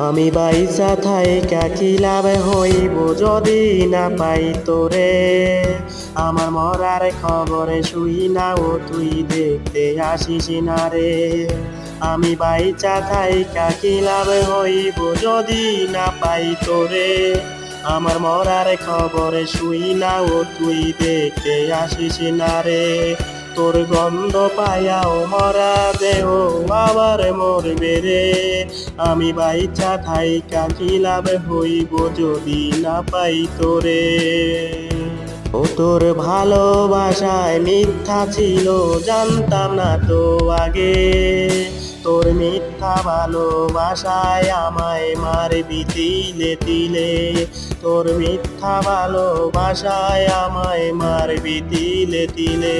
আমি বাইসা থাই কাকি লাভ হইব যদি না পাই তোরে? আমার মরার খবরে শুই না ও তুই দেখতে আসিস না রে। আমি বাইচা থাই কাকি লাভ হইব যদি না পাই তোরে? আমার মরার খবরে শুই না ও তুই দেখতে আসিস না রে। তোর গন্ধ পায়াও মরা দেও আবার মোর বেড়ে আমি বাইচা থাই কাকি লাভ হইব যদি না পাই তোরে। ও তোর ভালোবাসায় মিথ্যা ছিল, জানতাম না তো আগে। মিথ্যা ভালোবাসায় আমায় মারবি তিলে তিলে। তোর মিথ্যা ভালোবাসায় আমায় মারবি তিলে তিলে।